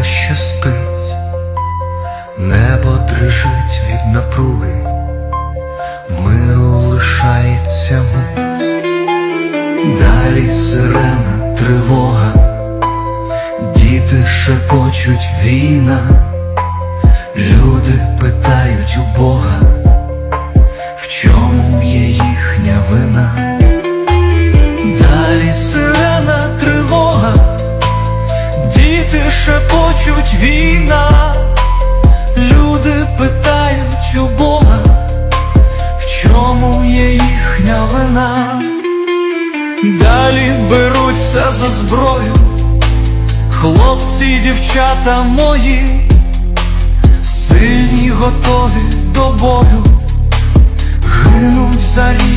країна ще спить, небо дрижить від напруги, миру лишається мить, далі сирена, тривога, діти шепочуть війна, шепочуть війна, люди питають у Бога, в чому є їхня вина. Далі беруться за зброю, хлопці й дівчата мої, сильні готові до бою, гинуть за краї.